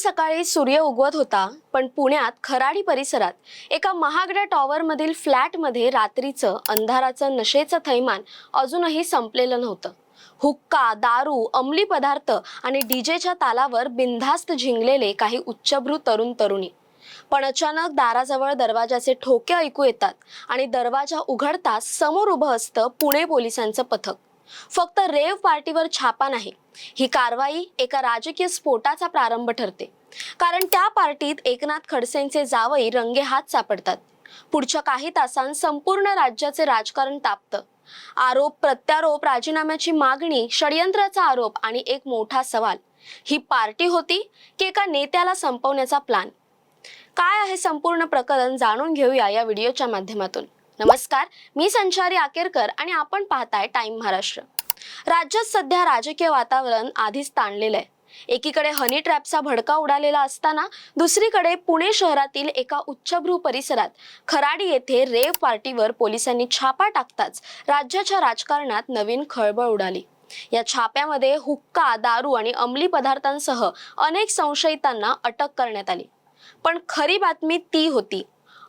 सकाळी सूर्य उगवत होता पण पुण्यात खराडी परिसरात एका महागड्या टॉवरमधील फ्लॅटमध्ये रात्रीचं अंधाराचं नशेचं थैमान अजूनही संपलेलं नव्हतं. हुक्का दारू अंमली पदार्थ आणि डीजेच्या तालावर बिनधास्त झिंगलेले काही उच्चभ्रू तरुण तरुणी. पण अचानक दाराजवळ दरवाजाचे ठोके ऐकू येतात आणि दरवाजा उघडताच समोर उभं असतं पुणे पोलिसांचं पथक. फक्त रेव पार्टीवर छापा नाही. ही कारवाई एका राजकीय स्फोटाचा प्रारंभ ठरते. कारण त्या पार्टीत एकनाथ खडसेंचे जावई रंगेहात सापडतात. पुढच्या काही तासांत संपूर्ण राज्याचे राजकारण तापतं. आरोप प्रत्यारोप राजीनाम्याची मागणी षडयंत्राचा आरोप आणि एक मोठा सवाल. ही पार्टी होती की एका नेत्याला संपवण्याचा प्लान? काय आहे संपूर्ण प्रकरण जाणून घेऊया या व्हिडिओच्या माध्यमातून. नमस्कार मी संचारी आकेरकर आणि आपण पाहताय टाइम महाराष्ट्र. राज्यात सध्या राजकीय वातावरण आधीच ताणलेलं आहे. एकीकडे हनी ट्रॅपचा भडका उडालेला असताना दुसरीकडे पुणे शहरातील एका उच्चभ्रू परिसरात खराडी येथे रेव पार्टीवर पोलिसांनी छापा टाकताच राज्याच्या राजकारणात नवीन खळबळ उडाली. या छाप्यामध्ये हुक्का दारू आणि अंमली पदार्थांसह अनेक संशयितांना अटक करण्यात आली. पण खरी बातमी ती होती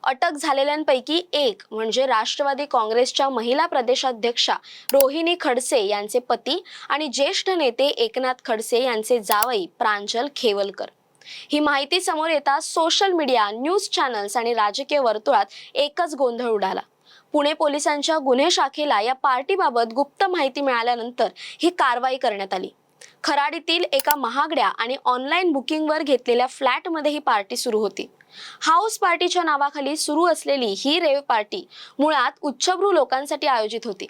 अटक झालेल्यांपैकी एक म्हणजे राष्ट्रवादी काँग्रेसच्या महिला प्रदेशाध्यक्षा रोहिणी खडसे यांचे पती आणि ज्येष्ठ नेते एकनाथ खडसे यांचे जावई प्रांजल खेवलकर. ही माहिती समोर येताच सोशल मीडिया न्यूज चॅनल्स आणि राजकीय वर्तुळात एकच गोंधळ उडाला. पुणे पोलिसांच्या गुन्हे शाखेला या पार्टीबाबत गुप्त माहिती मिळाल्यानंतर ही कारवाई करण्यात आली. खराडीतील एका महागड्या आणि ऑनलाईन बुकिंगवर घेतलेल्या फ्लॅटमध्ये ही पार्टी सुरू होती. हाऊस पार्टीच्या नावाखाली सुरू असलेली ही रेव पार्टी मुळात उच्चभ्रू लोकांसाठी आयोजित होती.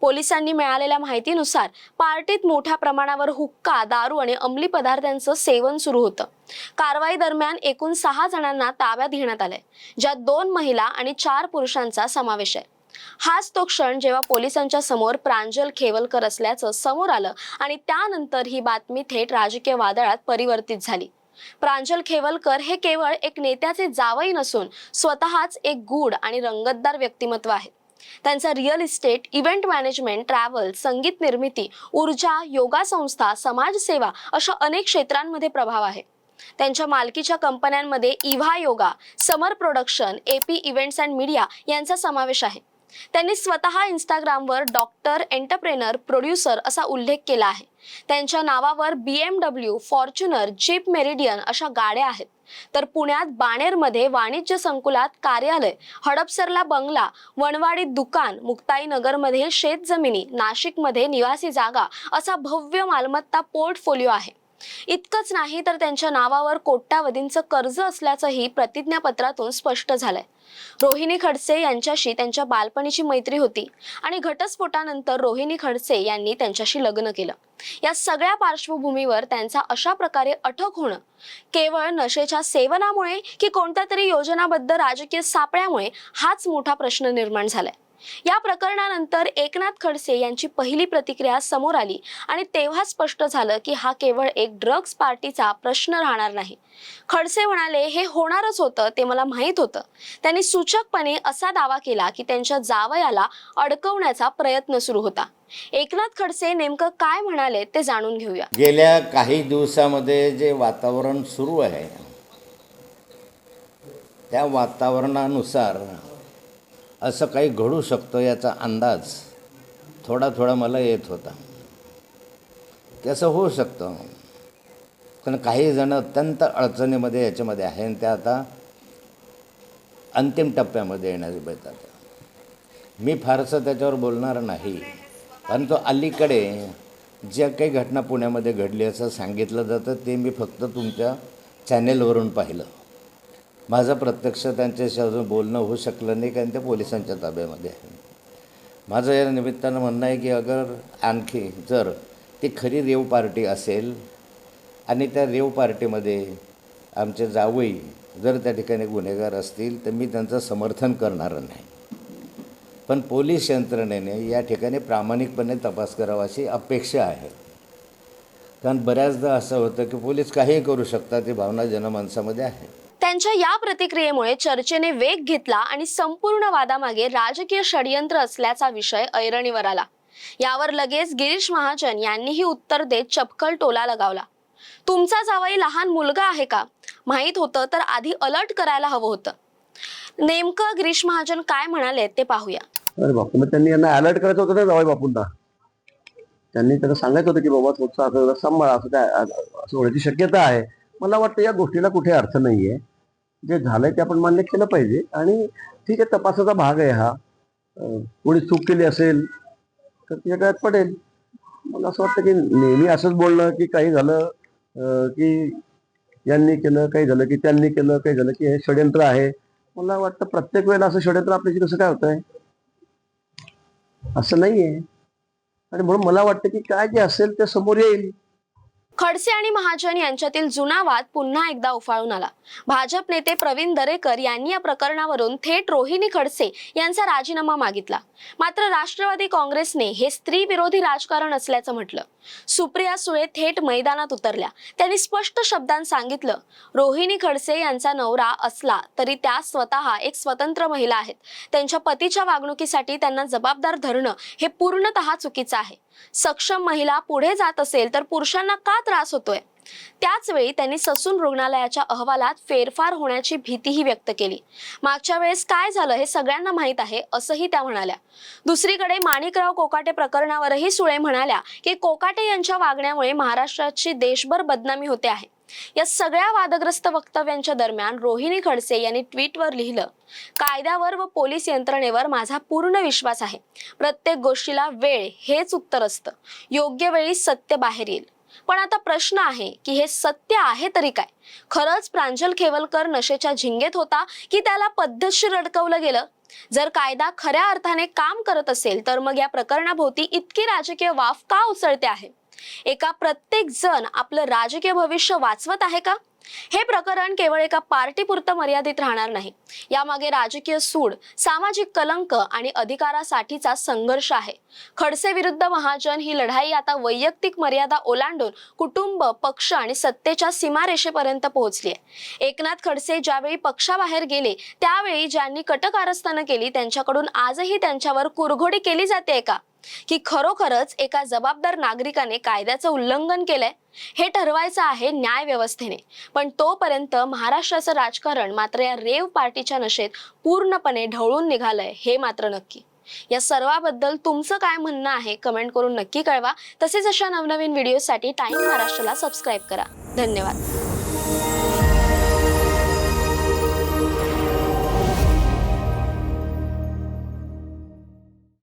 पोलिसांनी मिळालेल्या माहितीनुसार पार्टीत मोठ्या प्रमाणावर हुक्का दारू आणि अंमली पदार्थांचं सेवन सुरू होतं. कारवाई दरम्यान एकूण सहा जणांना ताब्यात घेण्यात आलंय ज्यात दोन महिला आणि चार पुरुषांचा समावेश आहे. हाच तो क्षण जेव्हा पोलिसांच्या समोर प्रांजल खेवलकर असल्याचं समोर आलं आणि त्यानंतर ही बातमी थेट राजकीय वादळात परिवर्तित झाली. प्रांजल खेवलकर हे केवळ एक नेत्याचे जावई नसून स्वतःच एक गूढ आणि रंगतदार व्यक्तिमत्व आहे. त्यांचा real estate event management travel संगीत निर्मिती ऊर्जा योगा संस्था समाजसेवा अशा अनेक क्षेत्रांमध्ये प्रभाव आहे. त्यांच्या मालकीच्या कंपन्यांमध्ये Eva yoga summer production A P events and media यांचा समावेश आहे. त्यांनी स्वतः इंस्टाग्रामवर डॉक्टर एंटरप्रेनर प्रोड्युसर असा उल्लेख केला आहे. त्यांच्या नावावर B M W Fortuner jeep Meridian अशा गाड्या आहेत. तर पुण्यात बाणेरमध्ये वाणिज्य संकुलात कार्यालय हडपसरला बंगला वणवाडीत दुकान मुक्ताईनगरमध्ये शेतजमिनी नाशिकमध्ये निवासी जागा असा भव्य मालमत्ता पोर्टफोलिओ आहे. इतकंच नाही तर त्यांच्या नावावर कोट्यावधींचं कर्ज असल्याचंही प्रतिज्ञापत्रातून स्पष्ट झालंय. रोहिणी खडसे यांच्याशी त्यांच्या बालपणीची मैत्री होती आणि घटस्फोटानंतर रोहिणी खडसे यांनी त्यांच्याशी लग्न केलं. या सगळ्या पार्श्वभूमीवर त्यांचा अशा प्रकारे अटक होणं केवळ नशेच्या सेवनामुळे की कोणत्या तरी योजनाबद्ध राजकीय सापळ्यामुळे हाच मोठा प्रश्न निर्माण झालाय. या प्रकरणानंतर एकनाथ खडसे यांची पहिली प्रतिक्रिया समोर आली आणि तेव्हा स्पष्ट झालं की हा केवळ एक ड्रग्ज पार्टीचा प्रश्न राहणार नाही. खडसे म्हणाले हे होणारच होतं ते मला माहीत होतं. त्यांनी सूचकपणे असा दावा केला की त्यांच्या जावयाला अडकवण्याचा प्रयत्न सुरू होता. एकनाथ खडसे नेमकं काय म्हणाले ते जाणून घेऊया. गेल्या काही दिवसामध्ये जे वातावरण सुरू आहे त्या वातावरणानुसार असं काही घडू शकतं याचा अंदाज थोडा थोडा मला येत होता. की असं होऊ शकतं. पण काही जण अत्यंत अडचणीमध्ये याच्यामध्ये आहे आणि त्या आता अंतिम टप्प्यामध्ये येण्यास बेतात. मी फारसं त्याच्यावर बोलणार नाही. परंतु अलीकडे ज्या काही घटना पुण्यामध्ये घडली असं सांगितलं जातं ते मी फक्त तुमच्या चॅनेलवरून पाहिलं. माझं प्रत्यक्ष त्यांच्याशी अजून बोलणं होऊ शकलं नाही कारण ते पोलिसांच्या ताब्यामध्ये आहे. माझं या निमित्तानं म्हणणं आहे की अगर आणखी जर ती खरी रेव पार्टी असेल आणि त्या रेव पार्टीमध्ये आमचे जावई जर त्या ठिकाणी गुन्हेगार असतील तर मी त्यांचं समर्थन करणार नाही. पण पोलीस यंत्रणेने या ठिकाणी प्रामाणिकपणे तपास करावा अशी अपेक्षा आहे. कारण बऱ्याचदा असं होतं की पोलीस काहीही करू शकतात ही भावना जनमानसामध्ये आहे. त्यांच्या या प्रतिक्रियेमुळे चर्चेने वेग घेतला आणि संपूर्ण वादामागे राजकीय षडयंत्र असल्याचा विषय ऐरणीवर आला. यावर लगेच गिरीश महाजन यांनीही उत्तर देत चपकल टोला लगावला. तुमचा जावई लहान मुलगा आहे का? माहीत होतं तर आधी अलर्ट करायला हवं होतं. नेमकं गिरीश महाजन काय म्हणाले ते पाहूया. अरे बापू मग त्यांनी यांना अलर्ट करायचं होतं ना जावई बापूंना? त्यांनी त्यांना सांगायचं होतं की बाबा थोडंसं असं सांभाळा असं काय असं होण्याची शक्यता आहे. मला वाटतं या गोष्टीला कुठे अर्थ नाहीये. जे झालंय ते आपण मान्य केलं पाहिजे. आणि ठीक आहे तपासाचा भाग आहे हा. कोणी चूक केली असेल तर तिच्या गळ्यात पडेल. मला असं वाटतं की नेहमी असंच बोलणं की काही झालं की यांनी केलं काही झालं की त्यांनी केलं काही झालं की हे षडयंत्र आहे. मला वाटतं प्रत्येक वेळेला असं षडयंत्र आपल्याशी कसं काय होत आहे असं नाही आहे आणि म्हणून मला वाटतं की काय जे असेल ते समोर येईल. खडसे आणि महाजन यांच्यातील जुना वाद पुन्हा एकदा उफाळून आला. भाजप नेते प्रवीण दरेकर यांनी या प्रकरणावरून थेट रोहिणी खडसे यांचा राजीनामा मागितला. मात्र राष्ट्रवादी काँग्रेसने हे स्त्री विरोधी राजकारण असल्याचं म्हटलं. सुप्रिया सुळे थेट मैदानात उतरल्या. त्यांनी स्पष्ट शब्दांत सांगितलं रोहिणी खडसे यांचा नवरा असला तरी त्या स्वतः एक स्वतंत्र महिला आहेत. त्यांच्या पतीच्या वागणुकीसाठी त्यांना जबाबदार धरणं हे पूर्णतः चुकीचं आहे. सक्षम महिला पुढे जात असेल तर पुरुषांना का त्रास होतोय. त्याच वेळी त्यांनी ससून रुग्णालयाच्या अहवालात फेरफार होण्याची भीतीही व्यक्त केली. मागच्या वेळेस काय झालं हे सगळ्यांना माहीत आहे असंही त्या म्हणाल्या. दुसरीकडे माणिकराव कोकाटे प्रकरणावरही सुळे म्हणाल्या की कोकाटे यांच्या वागण्यामुळे महाराष्ट्राची देशभर बदनामी होते आहे. या सगळ्या वादग्रस्त वक्तव्यांच्या दरम्यान रोहिणी खडसे यांनी ट्विटवर लिहिलं कायद्यावर व पोलीस यंत्रणेवर माझा पूर्ण विश्वास आहे. प्रत्येक गोष्टीला वेळ हेच उत्तर असतं. योग्य वेळी सत्य बाहेर येईल. पण आता प्रश्न आहे की हे सत्य आहे तरी काय? खरंच प्रांजल खेवलकर नशेच्या झिंगेत होता की त्याला पद्धतशीर अडकवलं गेलं? जर कायदा खऱ्या अर्थाने काम करत असेल तर मग या प्रकरणाभोवती इतकी राजकीय वाफ का उसळते आहे? एका प्रत्येक जण आपलं राजकीय भविष्य वाचवत आहे का? हे प्रकरण केवळ एका पार्टीपुरतं मर्यादित राहणार नाही. यामागे राजकीय सूड सामाजिक कलंक आणि अधिकारासाठीचा संघर्ष आहे. खडसे विरुद्ध महाजन ही लढाई आता वैयक्तिक मर्यादा ओलांडून कुटुंब पक्ष आणि सत्तेच्या सीमारेषेपर्यंत पोहोचली आहे. एकनाथ खडसे ज्यावेळी पक्षाबाहेर गेले त्यावेळी ज्यांनी कटकारस्थानं केली त्यांच्याकडून आजही त्यांच्यावर कुरघोडी केली जाते का? की खरोखरच एका जबाबदार नागरिकाने कायद्याचं उल्लंघन केलंय हे ठरवायचं आहे न्याय व्यवस्थेने. पण तोपर्यंत महाराष्ट्राचं राजकारण मात्र या रेव पार्टीच्या नशेत पूर्णपणे ढवळून निघालंय हे मात्र नक्की. या सर्वाबद्दल तुमचं काय म्हणणं आहे कमेंट करून नक्की कळवा. तसेच अशा नवनवीन व्हिडिओसाठी टाइम महाराष्ट्राला सबस्क्राईब करा. धन्यवाद.